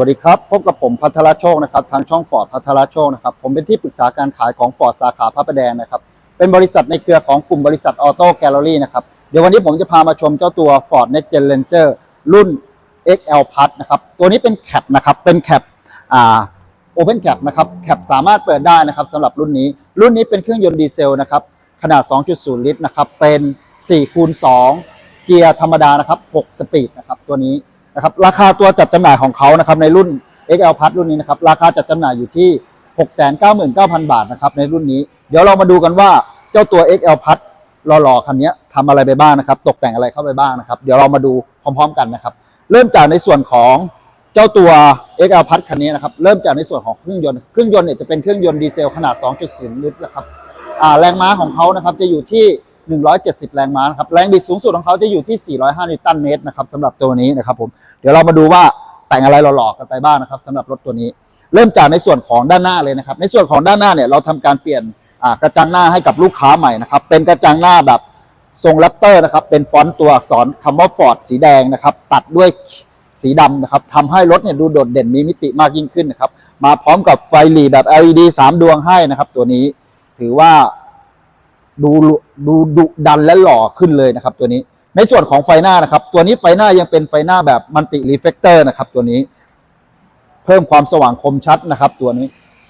วัสดีครับ พบกับผมพัทรโชคนะครับทางช่องฟอร์ดพัทรโชคนะครับผมเป็นที่ปรึกษาการขายของฟอร์ดสาขาพระประแดงนะครับเป็นบริษัทในเครือของกลุ่มบริษัทออโต้แกลเลอรี่นะครับเดี๋ยววันนี้ผมจะพามาชมเจ้าตัว Ford Next Gen Ranger รุ่น XL Plus นะครับตัวนี้เป็นแคปนะครับเป็นแคปอ่า Open Cap นะครับแคปสามารถเปิดได้นะครับสำหรับรุ่นนี้ รุ่นนี้เป็นเครื่องยนต์ดีเซลนะครับขนาด 2.0 ลิตรนะครับเป็น4คูณ2เกียร์ธรรมดานะครับ6สปีดนะครับตัวนี้ นะครับราคาตัวจัดจำหน่ายของเขานะครับในรุ่น XL Plus รุ่นนี้นะครับราคาจัดจำหน่ายอยู่ที่ 699,000 บาทนะครับในรุ่นนี้ เดี๋ยวเรามาดูกันว่าเจ้าตัว XL Plus หล่อๆคันนี้ทำอะไรไปบ้างนะครับ ตกแต่งอะไรเข้าไปบ้างนะครับ เดี๋ยวเรามาดูพร้อม ๆ กันนะครับ เริ่มจากในส่วนของเจ้าตัว XL Plus คันนี้นะครับ เริ่มจากในส่วนของเครื่องยนต์ เครื่องยนต์เนี่ยจะเป็นเครื่องยนต์ดีเซลขนาด 2.0 ลิตรนะครับแรงม้าของเขานะครับจะอยู่ที่ 170 แรงม้านะครับ แรงบิดสูงสุดของเขาจะอยู่ที่ 405 นิวตันเมตรนะครับสำหรับตัวนี้นะครับผม เดี๋ยวเรามาดูว่าแต่งอะไรหล่อๆกันไปบ้างนะครับสำหรับรถตัวนี้ เริ่มจากในส่วนของด้านหน้าเลยนะครับ ในส่วนของด้านหน้าเนี่ยเราทำการเปลี่ยนกระจังหน้าให้กับลูกค้าใหม่นะครับ เป็นกระจังหน้าแบบทรงแรปเตอร์นะครับ เป็นฟอนต์ตัวอักษรคำว่าฟอร์ดสีแดงนะครับ ตัดด้วยสีดำนะครับทำให้รถเนี่ยดูโดดเด่นมีมิติมากยิ่งขึ้นนะครับ มาพร้อมกับไฟหลีแบบ LED 3 ดวงให้นะครับ ตัวนี้ถือว่า ดูดูดุดันและหล่อขึ้นเลยนะครับ ตัวนี้ในส่วนของไฟหน้านะครับ ตัวนี้ไฟหน้ายังเป็นไฟหน้าแบบมัลติรีเฟกเตอร์นะครับตัวนี้ เพิ่มความสว่างคมชัดนะครับ ตัวนี้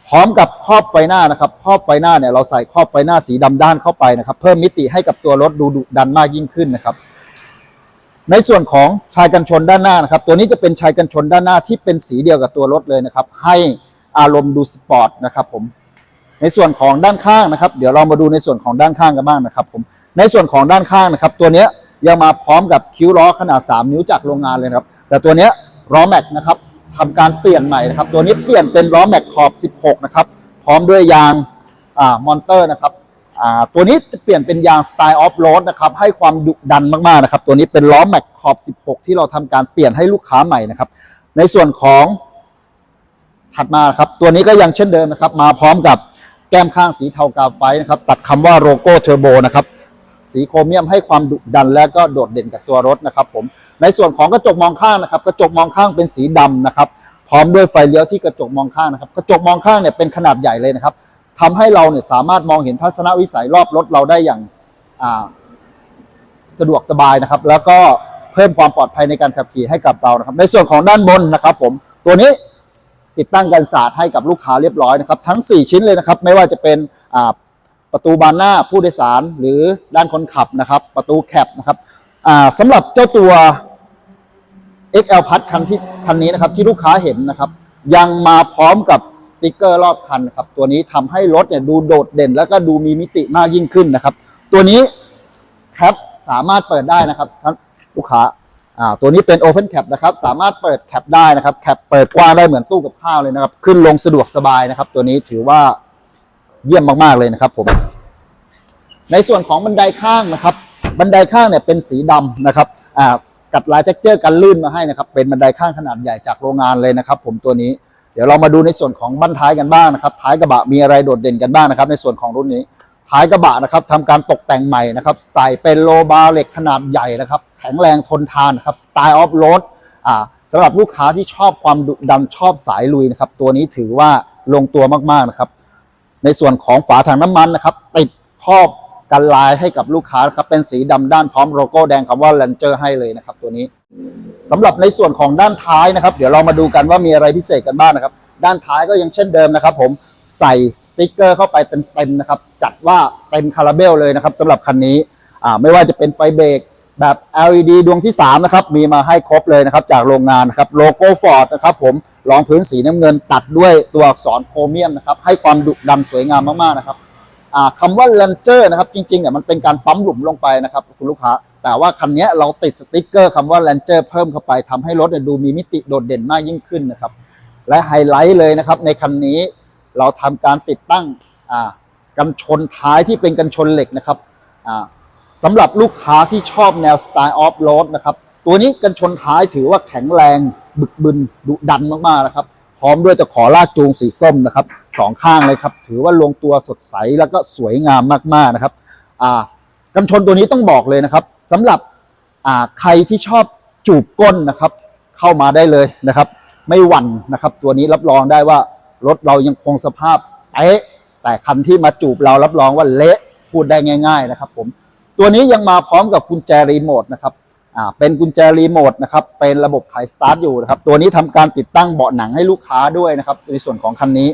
พร้อมกับครอบไฟหน้านะครับครอบไฟหน้าเนี่ยเราใส่ครอบไฟหน้าสีดำด้านเข้าไปนะครับ เพิ่มมิติให้กับตัวรถดูดุดันมากยิ่งขึ้นนะครับ ในส่วนของชายกันชนด้านหน้านะครับ ตัวนี้จะเป็นชายกันชนด้านหน้าที่เป็นสีเดียวกับตัวรถเลยนะครับ ให้อารมณ์ดูสปอร์ตนะครับผม ในส่วนของด้านข้างนะครับ เดี๋ยวเรามาดูในส่วนของด้านข้างกันบ้างนะครับผมในส่วนของด้านข้างนะครับ ตัวเนี้ยยังมาพร้อมกับคิ้วล้อขนาด 3 นิ้วจากโรงงานเลยครับ แต่ตัวเนี้ยล้อแม็กนะครับทำการเปลี่ยนใหม่นะครับ ตัวนี้เปลี่ยนเป็นล้อแม็กขอบ 16 นะครับ พร้อมด้วยยางอ่ามอนเตอร์นะครับอ่าตัวนี้เปลี่ยนเป็นยางสไตล์ออฟโรดนะครับ ให้ความดุดันมากๆนะครับ ตัวนี้เป็นล้อแม็กขอบ 16 ที่เราทำการเปลี่ยนให้ลูกค้าใหม่นะครับ ในส่วนของ ถัดมาครับตัวนี้ก็ยังเช่นเดิมนะครับ มาพร้อมกับแก้มข้างสีเทากาไฟนะครับ ตัดคำว่าโลโก้เทอร์โบนะครับ สีโครเมียมให้ความดุดันและก็โดดเด่นกับตัวรถนะครับผมในส่วนของกระจกมองข้างนะครับ กระจกมองข้างเป็นสีดำนะครับ พร้อมด้วยไฟเลี้ยวที่กระจกมองข้างนะครับ กระจกมองข้างเนี่ยเป็นขนาดใหญ่เลยนะครับทำให้เราเนี่ยสามารถมองเห็นทัศนวิสัยรอบรถเราได้อย่างาสะดวกสบายนะครับ แล้วก็เพิ่มความปลอดภัยในการขับขี่ให้กับเรานะครับ ในส่วนของด้านบนนะครับ ผมตัวนี้ ติดตั้งกันศาสตร์ให้กับลูกค้าเรียบร้อยนะครับ ทั้ง 4 ชิ้นเลยนะครับ ไม่ว่าจะเป็นประตูบานหน้าผู้โดยสารหรือด้านคนขับนะครับ ประตูแคปนะครับสำหรับเจ้าตัว XL พัดคันที่คันนี้นะครับที่ลูกค้าเห็นนะครับ ยังมาพร้อมกับสติกเกอร์รอบคันนะครับ ตัวนี้ทำให้รถเนี่ยดูโดดเด่น แล้วก็ดูมีมิติมากยิ่งขึ้นนะครับ ตัวนี้แคปสามารถเปิดได้นะครับท่านลูกค้า อ่าตัวนี้เป็น Open Cap นะครับ สามารถเปิดแคปได้นะครับแคปเปิดกว้างได้เหมือนตู้กับข้าวเลยนะครับ ขึ้นลงสะดวกสบายนะครับ ตัวนี้ถือว่าเยี่ยมมากๆเลยนะครับผม ในส่วนของบันไดข้างนะครับ บันไดข้างเนี่ยเป็นสีดำนะครับอ่ากัดลายแจ็คเจอร์กันลื่นมาให้นะครับ เป็นบันไดข้างขนาดใหญ่จากโรงงานเลยนะครับ ผมตัวนี้เดี๋ยวเรามาดูในส่วนของบั้นท้ายกันบ้างนะครับ ท้ายกระบะมีอะไรโดดเด่นกันบ้างนะครับ ในส่วนของรุ่นนี้ ท้ายกระบะนะครับทำการตกแต่งใหม่นะครับ ใส่เป็นโลบาร์เหล็กขนาดใหญ่นะครับ แข็งแรงทนทานนะครับสไตล์ออฟโรดอ่าสำหรับลูกค้าที่ชอบความดุดันชอบสายลุยนะครับ ตัวนี้ถือว่าลงตัวมากๆนะครับ ในส่วนของฝาถังน้ำมันนะครับ ติดครอบกันลายให้กับลูกค้าครับเป็นสีดำด้านพร้อมโลโก้แดงคำว่า Ranger ให้เลยนะครับ ตัวนี้สำหรับในส่วนของด้านท้ายนะครับ เดี๋ยวเรามาดูกันว่ามีอะไรพิเศษกันบ้างนะครับ ด้านท้ายก็ยังเช่นเดิมนะครับ ผม ใส่สติ๊กเกอร์เข้าไปเต็มๆนะครับ จัดว่าเต็มคาราเบลเลยนะครับสำหรับคันนี้ไม่ว่าจะเป็นไฟเบรกแบบ LED ดวงที่ 3 นะครับ มีมาให้ครบเลยนะครับ จากโรงงานนะครับโลโก้ฟอร์ดนะครับผมรองพื้นสีน้ำเงินตัดด้วยตัวอักษรโครเมียมนะครับ ให้ความดุดันสวยงามมากๆนะครับอ่าคำว่า Ranger นะครับ จริงๆเนี่ยมันเป็นการปั๊มหลุมลงไปนะครับ คุณลูกค้า แต่ว่าคันนี้เราติดสติ๊กเกอร์คำว่า Ranger เพิ่มเข้าไปทำให้รถเนี่ยดูมีมิติโดดเด่นมากยิ่งขึ้นนะครับ และไฮไลท์เลยนะครับในคันนี้ เราทำการติดตั้งกันชนท้ายที่เป็นกันชนเหล็กนะครับอ่าสำหรับลูกค้าที่ชอบแนวสไตล์ออฟโรดนะครับ ตัวนี้กันชนท้ายถือว่าแข็งแรงบึกบึนดุดันมากๆนะครับ พร้อมด้วยจะขอลากจูงสีส้มนะครับสองข้างเลยครับ ถือว่าลงตัวสดใสแล้วก็สวยงามมากๆนะครับกันชนตัวนี้ต้องบอกเลยนะครับสำหรับใครที่ชอบจูบก้นนะครับ เข้ามาได้เลยนะครับ ไม่หวั่นนะครับ ตัวนี้รับรองได้ว่า รถเรายังคงสภาพเป๊ะแต่คันที่มาจูบเรารับรองว่าเละพูดได้ง่าย ๆ นะครับ ผม ตัวนี้ยังมาพร้อมกับกุญแจรีโมทนะครับอ่าเป็นกุญแจรีโมทนะครับเป็นระบบไขสตาร์ทอยู่นะครับ ตัวนี้ทำการติดตั้งเบาะหนังให้ลูกค้าด้วยนะครับในส่วนของคันนี้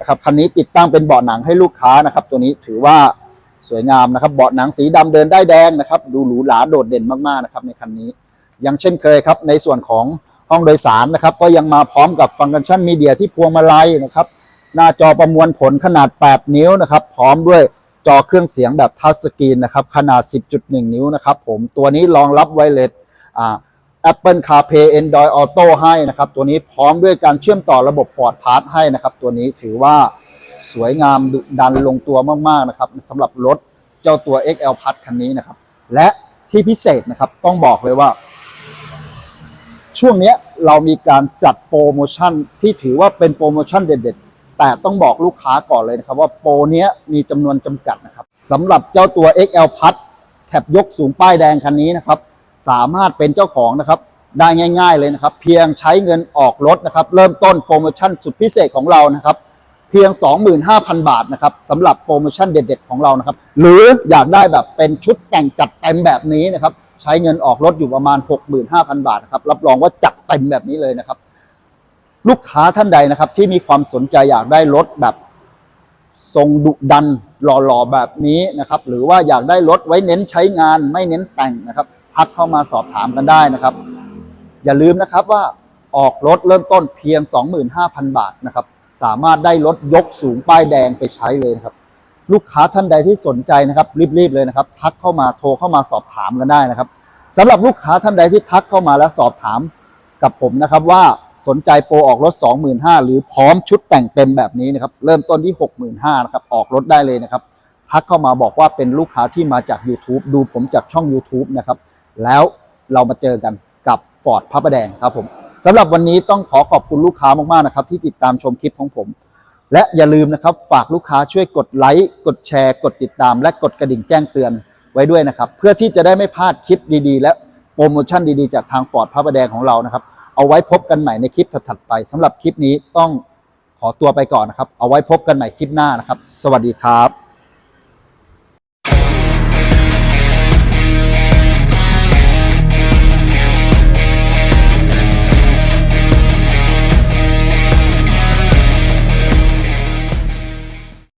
นะครับคันนี้ติดตั้งเป็นเบาะหนังให้ลูกค้านะครับ ตัวนี้ถือว่าสวยงามนะครับ เบาะหนังสีดำเดินได้แดงนะครับ ดูหรูหราโดดเด่นมากๆนะครับในคันนี้ย่างเช่นเคยครับในส่วนของ ห้องโดยสารนะครับ ก็ยังมาพร้อมกับฟังก์ชันมีเดียที่พวงมาลัยนะครับ หน้าจอประมวลผลขนาด 8 นิ้วนะครับ พร้อมด้วยจอเครื่องเสียงแบบทัชสกรีนนะครับ ขนาด 10.1 นิ้วนะครับ ผมตัวนี้รองรับไวเลสอ่า Apple CarPlay Android Auto ให้นะครับ ตัวนี้พร้อมด้วยการเชื่อมต่อระบบ Ford Pass ให้นะครับ ตัวนี้ถือว่าสวยงามดุดันลงตัวมาก ๆ นะครับสำหรับรถเจ้าตัว XL Plus คันนี้นะครับ และที่พิเศษนะครับต้องบอกเลยว่า ช่วงนี้เรามีการจัดโปรโมชั่นที่ถือว่าเป็นโปรโมชั่นเด็ดๆ แต่ต้องบอกลูกค้าก่อนเลยนะครับ ว่าโปรเนี้ยมีจำนวนจำกัดนะครับสำหรับเจ้าตัว XL พัดแถบยกสูงป้ายแดงคันนี้นะครับ สามารถเป็นเจ้าของนะครับได้ง่าย ๆเลยนะครับ เพียงใช้เงินออกรถนะครับ เริ่มต้นโปรโมชั่นสุดพิเศษของเรานะครับ เพียง 25,000 บาทนะครับสำหรับโปรโมชั่นเด็ด ๆ ของเรานะครับ หรืออยากได้แบบเป็นชุดแต่งจัดเต็มแบบนี้นะครับ ใช้เงินออกรถอยู่ประมาณ 65,000 บาทนะครับ รับรองว่าจัดเต็มแบบนี้เลยนะครับ ลูกค้าท่านใดนะครับ ที่มีความสนใจอยากได้รถแบบทรงดุดันหล่อๆแบบนี้นะครับ หรือว่าอยากได้รถไว้เน้นใช้งานไม่เน้นแต่งนะครับทักเข้ามาสอบถามกันได้นะครับ อย่าลืมนะครับว่าออกรถเริ่มต้นเพียง 25,000 บาทนะครับ สามารถได้รถยกสูงป้ายแดงไปใช้เลยนะครับ ลูกค้าท่านใดที่สนใจนะครับรีบๆเลยนะครับ ทักเข้ามาโทรเข้ามาสอบถามกันได้นะครับสำหรับลูกค้าท่านใดที่ทักเข้ามาแล้วสอบถามกับผมนะครับว่าสนใจโปรออกรถ 25,000หรือพร้อมชุดแต่งเต็มแบบนี้นะครับเริ่มต้นที่ 65,000นะครับออกรถได้เลยนะครับ ทักเข้ามาบอกว่าเป็นลูกค้าที่มาจาก YouTube ดูผมจากช่อง YouTube นะครับแล้วเรามาเจอกันกับฟอร์ดพระประแดงครับผมสำหรับวันนี้ต้องขอขอบคุณลูกค้ามากๆนะครับที่ติดตามชมคลิปของผม และอย่าลืมนะครับฝากลูกค้าช่วยกดไลค์กดแชร์ กดติดตาม และกดกระดิ่งแจ้งเตือนไว้ด้วยนะครับ เพื่อที่จะได้ไม่พลาดคลิปดีๆ และโปรโมชั่นดีๆ จากทางฟอร์ดพระประแดงของเรานะครับ เอาไว้พบกันใหม่ในคลิปถัดๆไปสำหรับคลิปนี้ต้องขอตัวไปก่อนนะครับ เอาไว้พบกันใหม่คลิปหน้านะครับ สวัสดีครับ